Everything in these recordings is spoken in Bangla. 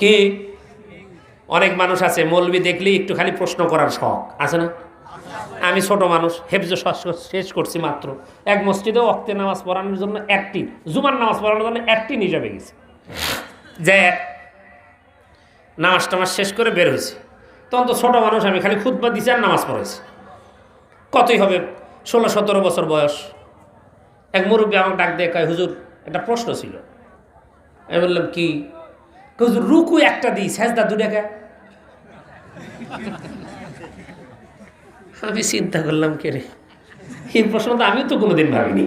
কি? অনেক মানুষ আছে, মৌলবি দেখলেই একটু খালি প্রশ্ন করার শখ। আছে না? আমি ছোট মানুষ, হেফজ শেষ করছি মাত্র। এক মসজিদে অক্তে নামাজ পড়ানোর জন্য একটি, জুমার নামাজ পড়ানোর জন্য একটি হিসাবে গেছি। যে নামাজ টামাজ শেষ করে বের হয়েছি। তখন তো ছোটো মানুষ, আমি খালি খুদবা দিছি আর নামাজ পড়েছি কতই হবে? ষোলো, সতেরো বছর বয়স। এক মুরব্বী আমাকে ডাক দিয়ে কয়, হুজুর, একটা প্রশ্ন ছিল। আমি বললাম, কি? রুকু একটা দিই সেজদা টাকা। আমি চিন্তা করলাম কে রে? এই প্রশ্ন তো আমিও তো কোনোদিন ভাবিনি।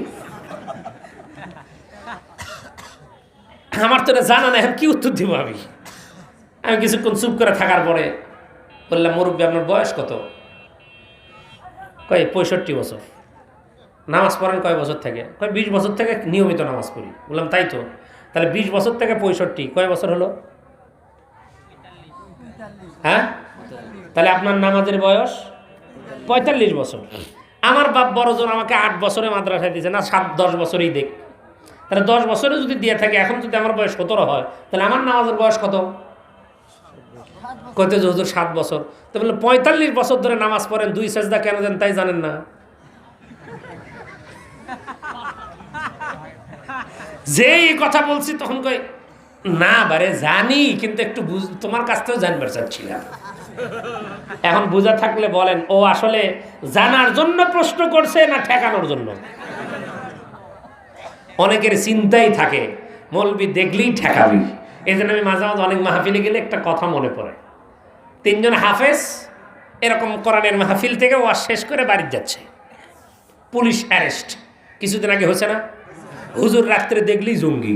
আমার তো জানা না এখন কি উত্তর দিব আমি? আমি কিছুক্ষণ চুপ করে থাকার পরে বললাম, মুরব্বী, আপনার বয়স কত? কয়, পঁয়ষট্টি বছর। নামাজ পড়েন কয় বছর থেকে? কয়, বিশ বছর থেকে নিয়মিত নামাজ পড়ি। বললাম, তাই তো। তাহলে বিশ বছর থেকে পঁয়ষট্টি, কয় বছর হলো? হ্যাঁ? তাহলে আপনার নামাজের বয়স পঁয়তাল্লিশ বছর। আমার বাপ বড়জন আমাকে আট বছরে মাদ্রাসায় দিয়েছে, না সাত, দশ বছরেই দেখ। তাহলে দশ বছরে যদি দিয়ে থাকে, এখন যদি আমার বয়স সতেরো হয়, তাহলে আমার নামাজের বয়স কত? কত হুজুর সাত বছর। তো বলল পঁয়তাল্লিশ বছর ধরে নামাজ পড়েন, দুই সেজদা কেন দেন তাই জানেন না? যেই কথা বলছি তখন কই, না বারে জানি, কিন্তু একটু বুঝ তোমার কাছ থেকেও জানবার চাচ্ছিলাম। এখন বুঝা থাকলে বলেন, ও আসলে জানার জন্য প্রশ্ন করছে না ঠেকানোর জন্য? অনেকের চিন্তাই থাকে, মৌলবি দেখলেই ঠেকাবি। এই জন্য আমি মাঝে মাঝে অনেক মাহফিলে গেলে একটা কথা মনে পড়ে। তিনজন হাফেজ, এরকম কোরআনের মাহফিল থেকে ওয়াজ শেষ করে বাড়ি যাচ্ছে। Police arrest. কিছুদিন আগে হয়েছে না? হুজুর রাত্রে দেখলেই জঙ্গি।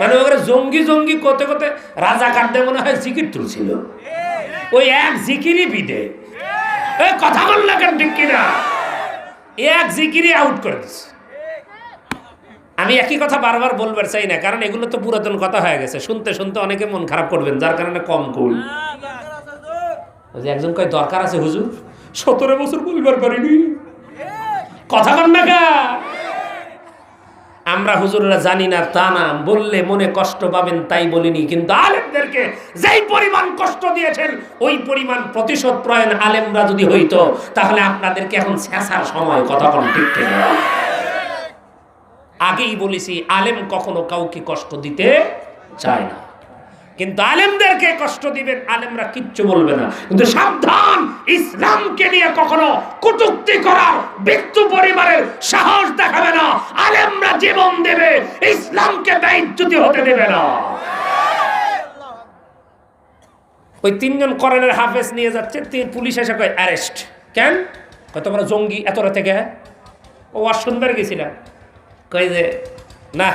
মানে ওখানে জঙ্গি জঙ্গি করতে করতে রাজা কাটতে মনে হয় জিকির তুলছিল। ওই এক জিকিরই বিদে। কথা বলল কেন ঠিক কিনা? এক জিকিরই আউট করে দিচ্ছে আমি একই কথা বারবার বলবার চাই না, কারণ এগুলো তো পুরাতন কথা হয়ে গেছে। শুনতে শুনতে অনেকে মন খারাপ করবেন, যার কারণে কম ওই যে একজন কয়, দরকার আছে হুজুর? সতেরো বছর বলবার পারিনি। কথা বল না কা? আমরা হুজুররা জানি না, তা না। বললে মনে কষ্ট পাবেন, তাই বলিনি। কিন্তু আলেমদেরকে যেই পরিমাণ কষ্ট দিয়েছেন, ওই পরিমাণ প্রতিশোধ প্রয়ণ আলেমরা যদি হইতো, তাহলে আপনাদেরকে এখন শেষার সময়, কথা কম ঠিক থেকে আগেই বলেছি, আলেম কখনো কাউকে কষ্ট দিতে চায় না। কিন্তু আলেমদেরকে কষ্ট দিবেন, আলেমরা কিচ্ছু বলবে না। কিন্তু সাবধান, ইসলামকে নিয়ে কখনো কটুক্তি করার ব্যক্তি পরিবারের সাহস দেখাবে না। আলেমরা জীবন দেবে, ইসলামকে দায়িত্বতি হতে দেবে না। ওই তিনজন করেনের হাফেজ নিয়ে যাচ্ছে, তিন পুলিশ এসে কয়, অ্যারেস্ট। কেন? কয়, তোমরা জঙ্গি এত রাতে গে ও আর সুন্দর গেছিলাম। কই যে, না,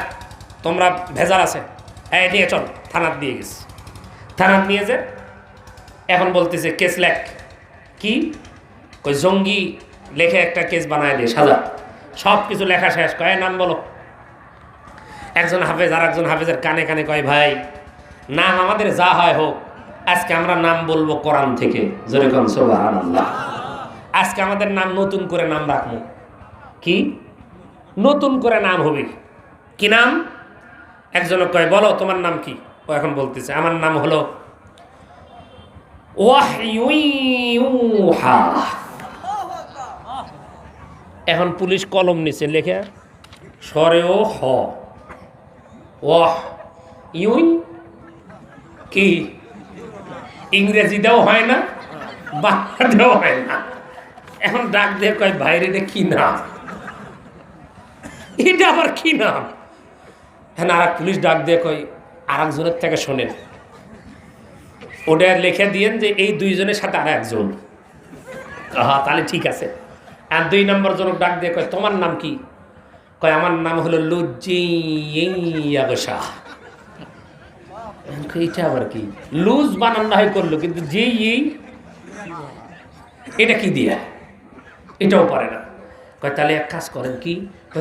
তোমরা ভেজাল আছে। হ্যাঁ নিয়ে চল। থানার দিয়ে গেছে। থানার নিয়ে যে এখন বলতেছে, কেস লেখ কি? কই, জঙ্গি লেখে একটা কেস বানায় দিয়ে, সাজা। সব কিছু লেখা শেষ। কয় নাম বলো। একজন হাফেজ আর একজন হাফেজের কানে কানে কয়, ভাই, নাম আমাদের যা হয় হোক, আজকে আমরা নাম বলব কোরআন থেকে। যেরকম আজকে আমাদের নাম নতুন করে নাম রাখব। কি? নতুন করে নাম হবে। কি নাম? একজন কয়, বলো, তোমার নাম কি? ও এখন বলতেছে, আমার নাম হলো এখন পুলিশ কলম নিছে, লেখে সরে ও হ। ওয়াহ ইউই কি? ইংরেজিতেও হয় না, বাংলাতেও হয় না। এখন ডাক দিয়ে কয় বাইরে রে কি নাম? এটা আবার কি নাম? হ্যাঁ আর পুলিশ ডাক দিয়ে কই আর একজনের থেকে শোনেন। ওটা লিখে দিয়েন যে এই দুইজনের সাথে আর একজন। হ্যাঁ তাহলে ঠিক আছে। আর দুই নম্বর জনক ডাক দিয়ে কয়, তোমার নাম কি? কয়, আমার নাম হলো লুজিয়াবসা এটা আবার কি? লুজ বানান না হয় করল, কিন্তু যে এটা কি দিয়া? এটাও পারে না। কয়, তাহলে এক কাজ করেন কি?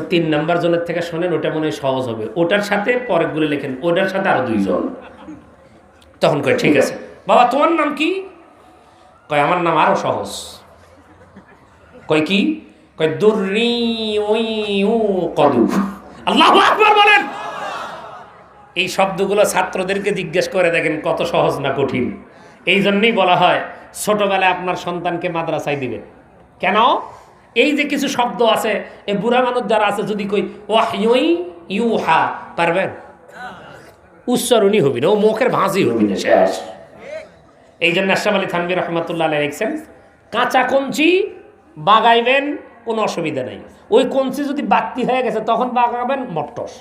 তিন নাম্বার জনের থেকে শোনেন, ওটা মনে হয় সহজ হবে। ওটার সাথে পরেরগুলো লেখেন, ওটার সাথে আরও দুইজন। তখন কয়, ঠিক আছে। বাবা, তোমার নাম কি? কয়, আমার নাম আরও সহজ। কয় কি? কয়, দুর্রি ওই কদু। আল্লাহ আকবার বলেন। এই শব্দগুলো ছাত্রদেরকে জিজ্ঞেস করে দেখেন কত সহজ না কঠিন। এই জন্যই বলা হয়, ছোটবেলায় আপনার সন্তানকে মাদ্রাসায় দিবেন। কেন? এই যে কিছু শব্দ আছে এ বুড়া মানুষ যারা আছে যদি কই ওয়াহ ইউই ইউ হা পারবেন উচ্চারণই হবি না ও মুখের ভাঁজি হবি না শেষ। এই জন্য আশরাফ আলী থানবি রহমতুল্লাহ লিখছেন কাঁচা কঞ্চি বাগাইবেন কোনো অসুবিধা নেই। ওই কঞ্চি যদি বাতি হয়ে গেছে তখন বাগাবেন মট্টস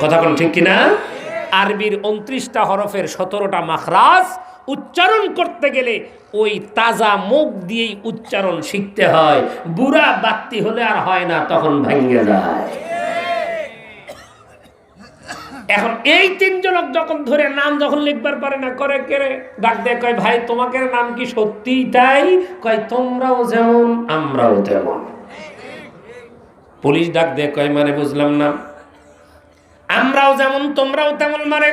কথা কোন ঠিক কিনা? আরবির উনত্রিশটা হরফের সতেরোটা মাখরাজ উচ্চারণ করতে গেলে ওই তাজা মুখ দিয়েই উচ্চারণ শিখতে হয়। বুড়া বাত্তি হলে আর হয় না, তখন ভেঙে যায়। এখন এই তিনজনক যখন ধরে নাম যখন লিখবার পারে না, করে কেড়ে ডাক দেয়, কয়, ভাই, তোমাকে নাম কি সত্যি তাই? কয়, তোমরাও যেমন, আমরাও তেমন। পুলিশ ডাক দেয়, কয় মানে বুঝলাম না। আমরাও যেমন, তোমরাও তেমন মারে।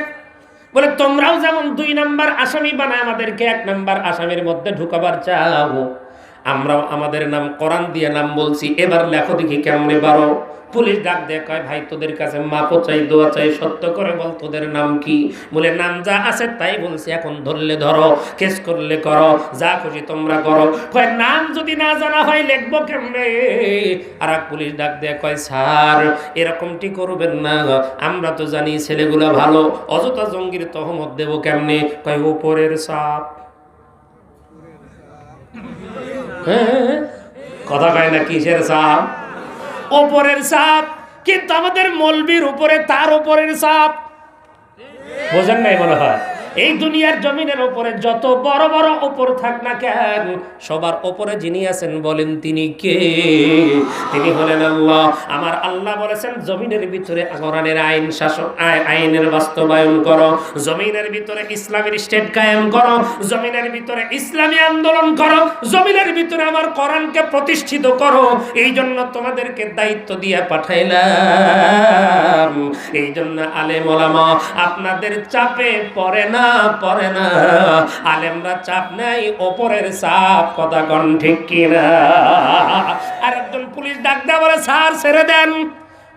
বলে, তোমরাও যেমন দুই নাম্বার আসামি বানায় আমাদেরকে, এক নাম্বার আসামির মধ্যে ঢুকাবার চাও। আমরাও আমাদের নাম কোরআন দিয়ে নাম বলছি। এবার লেখো দেখি কেমনে পারো। পুলিশ ডাক দেয়, কয়, ভাই, তোদের কাছে মাপও চাই, দোয়া চাই, সত্য করে বল তোদের নাম কি? বলে, নাম যা আছে তাই বলছি, এখন ধরলে ধরো, কেস করলে করো, যা খুশি তোমরা করো। কয়, নাম যদি না জানা হয় লিখব কেমনে? আর এক পুলিশ ডাক দেয়, কয়, স্যার, এরকমটি করবেন না। আমরা তো জানি ছেলেগুলো ভালো, অযথা জঙ্গির তহমত দেবো কেমনে? কয়, উপরের সাপ। হ্যাঁ। কথা কয় না, কিসের সাপ? ওপরের সাপ, কিন্তু আমাদের মলবির উপরে, তার উপরের সাপ। বোঝেন নাই মনে হয়? এই দুনিয়ার জমিনের উপরে যত বড় বড় ওপর থাক না কেন, সবার ওপরে যিনি আছেন বলেন তিনি কে? তিনি হলেন আল্লাহ। আমার আল্লাহ বলেছেন, জমিনের ভিতরে কোরআনের আইন শাসন আইনের বাস্তবায়ন করো। জমিনের ভিতরে ইসলামের স্টেট কায়েম করো। জমিনের ভিতরে ইসলামী আন্দোলন করো। জমিনের ভিতরে আমার কোরআনকে প্রতিষ্ঠিত করো। এই জন্য তোমাদেরকে দায়িত্ব দিয়ে পাঠাইলাম। এই জন্য আলেম ওলামা, আপনাদের চাপে পড়ে না পড়ে না। আলেমরা চাপ নেই ওপরের চাপ কথা কন ঠিক কিনা। আর একজন পুলিশ ডাক দেওয়া বলে, স্যার, ছেড়ে দেন।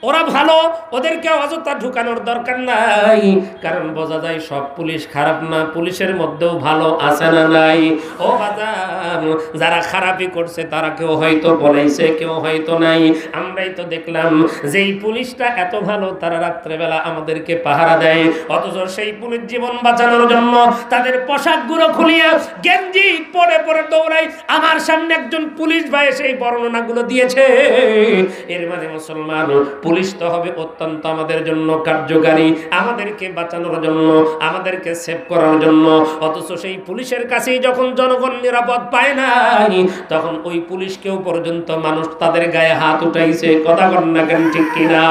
ওরা ভালো, ওদেরকে অযথা ঢুকানোর দরকার নাই। কারণ বোঝা যায় সব পুলিশ খারাপ না, পুলিশের মধ্যেও ভালো আছে না নাই। ও বাজার যারা খারাপই করছে তারা কেউ হয়তো বলেছে কেউ হয়তো নাই। আমরাই তো দেখলাম, যেই পুলিশটা এত ভালো, তারা রাত্রেবেলা আমাদেরকে পাহারা দেয়। অথচ সেই পুলিশ জীবন বাঁচানোর জন্য তাদের পোশাকগুলো খুলিয়ে গেঞ্জি পরে পরে দৌড়াই আমার সামনে একজন পুলিশ ভাই সেই বর্ণনাগুলো দিয়েছে। এর মানে মুসলমান পুলিশ তো হবে অত্যন্ত আমাদের জন্য কার্যকারী, আমাদেরকে বাঁচানোর জন্য, আমাদেরকে সেভ করার জন্য। অথচ সেই পুলিশের কাছেই যখন জনগণ নিরাপদ পায় নাই, তখন ওই পুলিশকেও পর্যন্ত মানুষ তাদের গায়ে হাত উঠাইছে। কথা কন না কেন, ঠিক কিনা?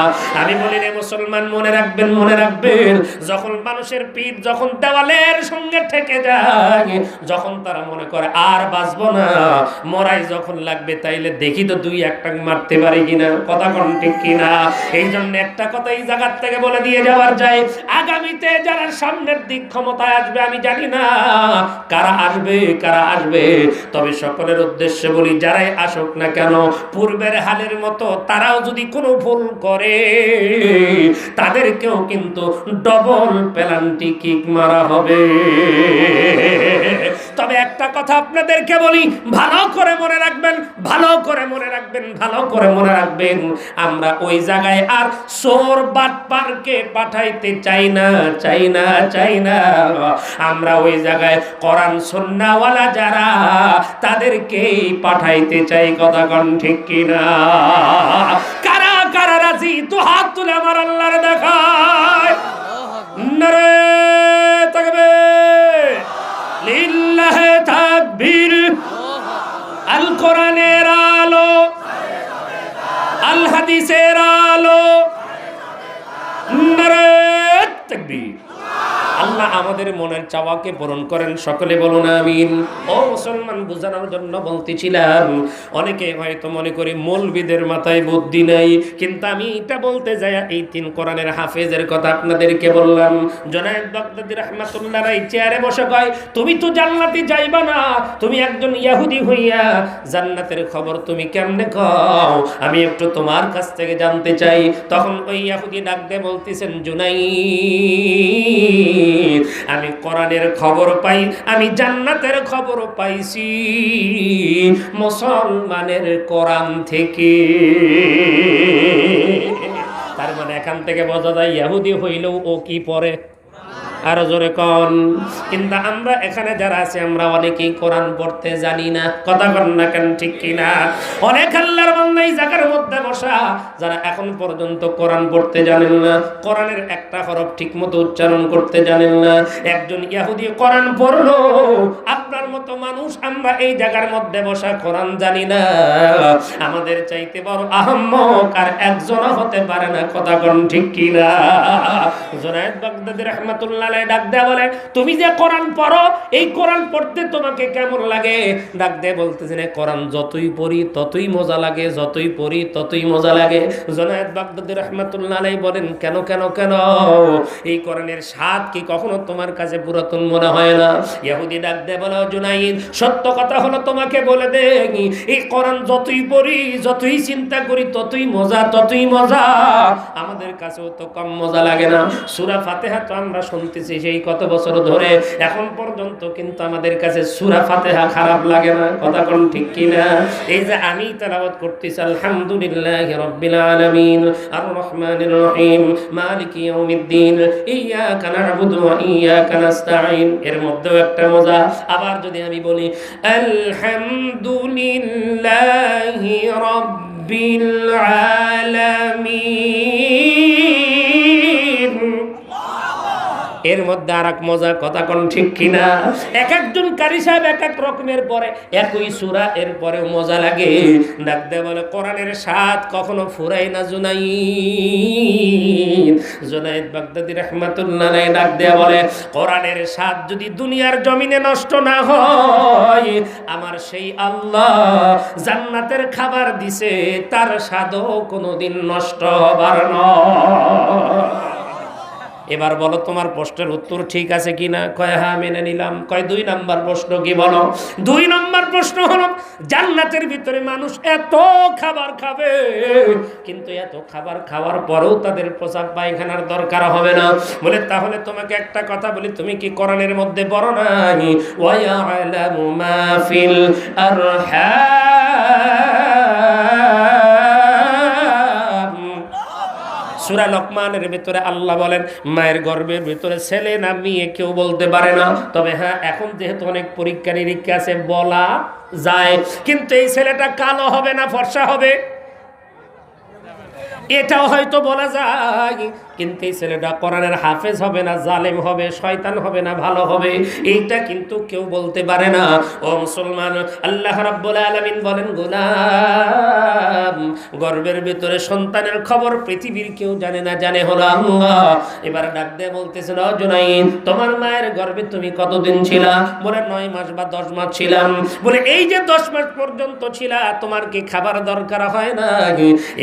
আমি বলি রে মুসলমান, মনে রাখবেন মনে রাখবেন, যখন মানুষের পিঠ যখন দেওয়ালের সঙ্গে ঠেকে যায়, যখন তারা মনে করে আর বাঁচবো না, মরাই যখন লাগবে, তাইলে দেখি তো দুই একটা মারতে পারি কিনা? কথা কন ঠিক কিনা? এই জন্য একটা কথা এই জায়গার থেকে বলে দিয়ে যাওয়ার যায়। আগামীতে যারা সামনের দিক ক্ষমতায় আসবে, আমি জানি না কারা আসবে কারা আসবে। তবে সকলের উদ্দেশ্যে বলি, যারাই আসুক না কেন, পূর্বের হালের মতো তারাও যদি কোনো ভুল করে, তাদেরকেও কিন্তু ডবল পেনাল্টি কিক মারা হবে। তবে একটা কথা আপনাদেরকে বলি ভালো করে মনে রাখবেন ভালো করে মনে রাখবেন ভালো করে মনে রাখবেন। আমরা ওই জায়গায় আর সোর বাট পার্কে পাঠাইতে চাই না চাই না চাই না। আমরা ওই জায়গায় কোরআন সন্নাওয়ালা যারা তাদেরকেই পাঠাইতে চাই কথা কন ঠিক কিনা? কারা কারা রাজি? তো হাত তুলে আমার আল্লাহর দেখায়। নারে কোরআনের আমাদের মনের চাওয়াকে পূরণ করেন। সকলে বলুন আমিন। ও মুসলমান, বোঝানোর জন্য বলতেছিলাম, অনেকে হয়তো মনে করি মৌলবিদের মাথায় বুদ্ধি নাই, কিন্তু আমি এটা বলতে যাই, এই তিন কোরআনের হাফেজের কথা আপনাদেরকে বললাম। জনায়েদ বাগদাদি রহমাতুল্লাহ রাই চেয়ারে বসে কয়, তুমি তো জান্নাতে যাইবা না, তুমি একজন ইয়াহুদি হইয়া জান্নাতের খবর তুমি কেমনে কও আমি একটু তোমার কাছ থেকে জানতে চাই। তখন ওই ইয়াহুদি ডাক দিয়ে বলতেছেন জুনাই আমি কোরআনের খবর পাই, আমি জান্নাতের খবর পাইছি। মুসলমানের কোরআন থেকে। তার মানে এখান থেকে বোঝা যায়, ইহুদি হইলেও ও কি পড়ে? আরও জোরে কন। কিন্তু আমরা এখানে যারা আছে, আমরা অনেকেই কোরআন পড়তে জানি না। কথা কন না কেন, ঠিক কিনা? অনেক আল্লাহর বান্দা এই জায়গার মধ্যে বসা, যারা এখন পর্যন্ত কোরআন পড়তে জানেন না। কোরআনের একটা হরফ ঠিক মতো উচ্চারণ করতে জানেন না। একজন ইহুদি কোরআন পড়ল, আপনার মতো মানুষ আমরা এই জায়গার মধ্যে বসা কোরআন জানি না। আমাদের চাইতে বড় আহম্মক আর একজনও হতে পারে না। কথা কন, ঠিক কিনা? জোনায়েদ বাগদাদি রহমাতুল্লাহ আলাইহি ডাক দেয়া বলে, তুমি যে কোরআন পড়ো, এই কোরআন পড়তে তোমাকে কেমন লাগে? ডাক দেয়া বলতেছেন এই কোরআন যতই পড়ি, ততই মজা লাগে, যতই পড়ি, ততই মজা লাগে। জোনায়েদ বাগদাদি রহমাতুল্লাহ আলাইহি বলেন, কেন কেন কেন? এই কোরআনের স্বাদ কি কখনো তোমার কাছে পুরাতন মনে হয় না? ইহুদি ডাক দেয়া বলে জুনাইদ, সত্য কথা হলো তোমাকে বলে দেই এই কোরআন যতই পড়ি, যতই চিন্তা করি, ততই মজা ততই মজা। আমাদের কাছেও তো কম মজা লাগে না। সূরা ফাতিহা তো আমরা শুনতেছি সেই কত বছর ধরে, এখন পর্যন্ত কিন্তু আমাদের কাছে সূরা ফাতিহা খারাপ লাগে না, কথা কোন ঠিক কি না এই যে আমি তেলাওয়াত করতেছি, আলহামদুলিল্লাহি রাব্বিল আর রহিম, মালিকি ইয়াউমিদ্দিন এর মধ্যেও একটা মজা। আবার যদি আমি বলি, আলহামদুলিল্লাহি রাব্বিল আলামিন। এর মধ্যে আর এক মজা কথা কোন ঠিক কিনা? এক একজন কারি সাহেব এক এক রকমের পরে, একই সুরা এর পরে মজা লাগে। ডাক দে বলে, কোরআনের স্বাদ কখনো ফুরাই না জুনাই জুনাইদ বাগদাদি রহমাতুল্লাহ ডাক দেয়া বলে, কোরআনের স্বাদ যদি দুনিয়ার জমিনে নষ্ট না হয়, আমার সেই আল্লাহ জান্নাতের খাবার দিছে, তার স্বাদও কোনোদিন নষ্ট হবার নয়। এবার বলো, তোমার প্রশ্নের উত্তর ঠিক আছে কি না? কয় হ্যাঁ মেনে নিলাম। কয়, দুই নাম্বার প্রশ্ন কি বলো? দুই নাম্বার প্রশ্ন হলো, জান্নাতের ভিতরে মানুষ এত খাবার খাবে, কিন্তু এত খাবার খাওয়ার পরেও তাদের প্রসাব পায়খানার দরকার হবে না। বলে, তাহলে তোমাকে একটা কথা বলি, তুমি কি কোরআনের মধ্যে পড়ো নাই? ওয়ায়ালামু মা ফিল আরহাম। সুরা লকমানের ভিতরে আল্লাহ বলেন, মায়ের গর্বের ভিতরে ছেলে না মেয়ে কেউ বলতে পারে না। তবে হ্যাঁ এখন যেহেতু অনেক পরীক্ষা নিরীক্ষা আছে, বলা যায়। কিন্তু এই ছেলেটা কালো হবে না ফর্সা হবে? এটাও হয়তো বলা যায়, কিন্তু এই ছেলেটা কোরআনের হাফেজ হবে না, জালেম হবে, শয়তান হবে না, ভালো হবে। এইটা কিন্তু কেউ বলতে পারে না। ও মুসলমান, আল্লাহ রাব্বুল আলামিন বলেন, গোলাম, গর্বের ভিতরে সন্তানের খবর পৃথিবীর কেউ জানে না, জানে হলো আল্লাহ। এবার ডাক দিয়ে বলতেছেন অজনাইন তোমার মায়ের গর্বে তুমি কতদিন ছিলা? বলে, নয় মাস বা দশ মাস ছিলাম। বলে, এই যে দশ মাস পর্যন্ত ছিলা, তোমার কি খাবার দরকার হয় না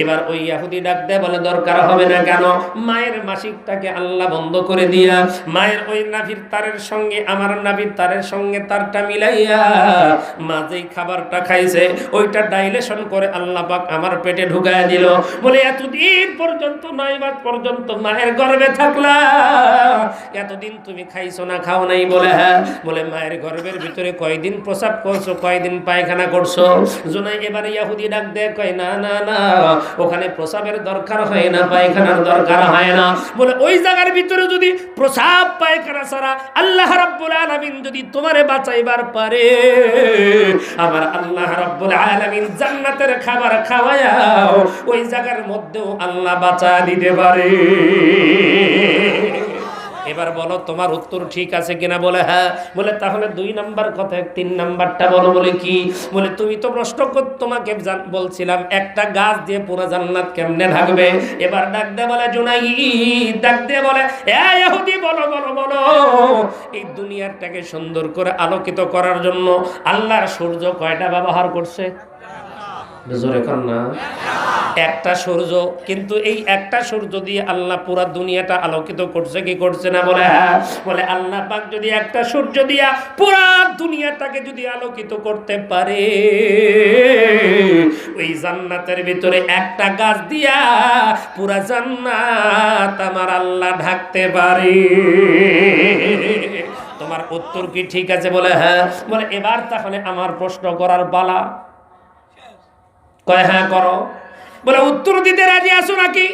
এবার ওই ইয়াহুদি ডাক দেয় বলে, দরকার হবে না কেন? মায়ের মাসিকটাকে আল্লাহ বন্ধ করে দিয়া মায়ের ওই নাভির তারের সঙ্গে, আমার নাভির তারের সঙ্গে তারটা মিলাইয়া মা যেই খাবারটা খাইছে, ওইটা ডাইলেশন করে আল্লাহ পাক আমার পেটে ঢুকায় দিল। বলে, এতদিন পর্যন্ত, নয় মাস পর্যন্ত মায়ের গর্ভে থাকলা। এতদিন তুমি খাইছো না, খাও নাই বলে হ্যাঁ? বলে, মায়ের গর্ভের ভিতরে কয়দিন প্রসাব করছ, কয়দিন পায়খানা করছ? জোনাই এবারে ইয়াহুদি ডাক দেয়, কয়, না না না, ওখানে প্রসাবের দরকার হয় না, পায়খানার দরকার হয় না। বলে ওই জায়গার ভিতরে যদি প্রসাব পায়খানা ছাড়া আল্লাহ রাব্বুল আলামিন যদি তোমারে বাঁচাইবার পারে আমার আল্লাহ রাব্বুল আলামিন জান্নাতের খাবার খাওয়ায়াও ওই জায়গার মধ্যেও আল্লাহ বাঁচা দিতে পারে। এবার বলো, তোমার উত্তর ঠিক আছে কিনা? বলে হ্যাঁ। বলে, তাহলে দুই নাম্বার কথা, তিন নাম্বারটা বলো, বলে কি? বলে, তুমি তো প্রশ্ন কর তোমাকে বলছিলাম, একটা গাছ দিয়ে পুরো জান্নাত কেমনে ঢাকবে এবার ডাক দে, বলে জোনাই ডাক দে, বলে, এ ইহুদি, বলো বলো বলো। এই দুনিয়াটাকে সুন্দর করে আলোকিত করার জন্য আল্লাহর সূর্য কয়টা ব্যবহার করছে? জোরে কর না। একটা সূর্য, কিন্তু এই একটা সূর্য দিয়ে আল্লাহ পুরা দুনিয়াটা আলোকিত করছে, কি করছে না বলে? বলে আল্লাহ পাক যদি একটা সূর্য দিয়া পুরা দুনিয়াটাকে যদি আলোকিত করতে পারে, ওই জান্নাতের ভিতরে একটা গাছ দিয়া পুরা জান্নাত আমার আল্লাহ ঢাকতে পারে। তোমার উত্তর কি ঠিক আছে বলে? হ্যাঁ। বলে, এবার তাহলে আমার প্রশ্ন করার বালা। কয় হ্যাঁ করো। বলে, উত্তর দিতে রাজি আসো নাকি?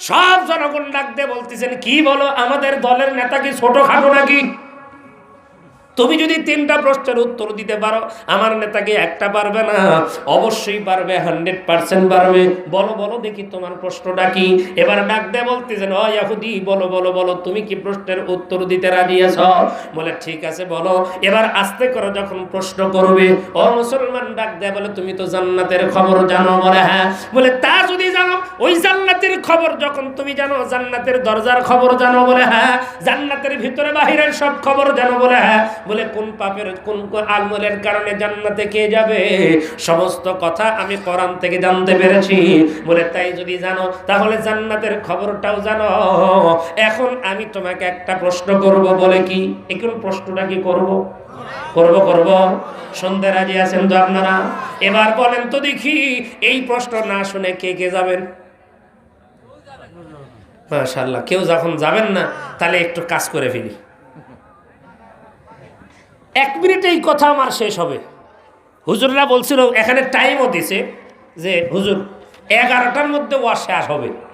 সব জনগণ ডাকতে বলতেছেন, কি বলো, আমাদের দলের নেতা কি ছোট খাটো নাকি? তুমি যদি তিনটা প্রশ্নের উত্তর দিতে পারো, আমার নেতাকে একটা পারবে না। অবশ্যই পারবে, হান্ড্রেড পার্সেন্ট পারবে। বলো বলো, দেখি তোমার প্রশ্নটা কি। এবার ডাক দে বলতেছেন ও ইয়াহুদি, বলো বলো বলো, তুমি কি প্রশ্নের উত্তর দিতে রাজি আছো? বলে, ঠিক আছে, বলো। এবার আস্তে করে যখন প্রশ্ন করবে, ও মুসলমান, ডাক দে বলে, তুমি তো জান্নাতের খবর জানো। বলে হ্যাঁ। বলে, তা যদি জানো, ওই জান্নাতের খবর যখন তুমি জানো, জান্নাতের দরজার খবর জানো। বলে হ্যাঁ। জান্নাতের ভিতরে বাহিরের সব খবর জানো। বলে হ্যাঁ। বলে কোন পাপের, কোন আমলের কারণে জান্নাতে কে যাবে? সমস্ত কথা আমি কোরআন থেকে জানতে পেরেছি। বলে, তাই যদি জানো, তাহলে জান্নাতের খবরটাও জানো। এখন আমি তোমাকে একটা প্রশ্ন করব, বলে কি? এখন প্রশ্নটা কি করব? করব করব। সন্ধে রাজি আছেন তো আপনারা? এবার বলেন তো দেখি, এই প্রশ্ন না শুনে কে কে যাবেন? মাশাল্লাহ কেউ যখন যাবেন না, তাহলে একটু কাজ করে ফেলি। এক মিনিটে এই কথা আমার শেষ হবে। হুজুররা বলছিল, এখানে টাইমও দিছে যে, হুজুর, এগারোটার মধ্যে ওয়া শেষ হবে।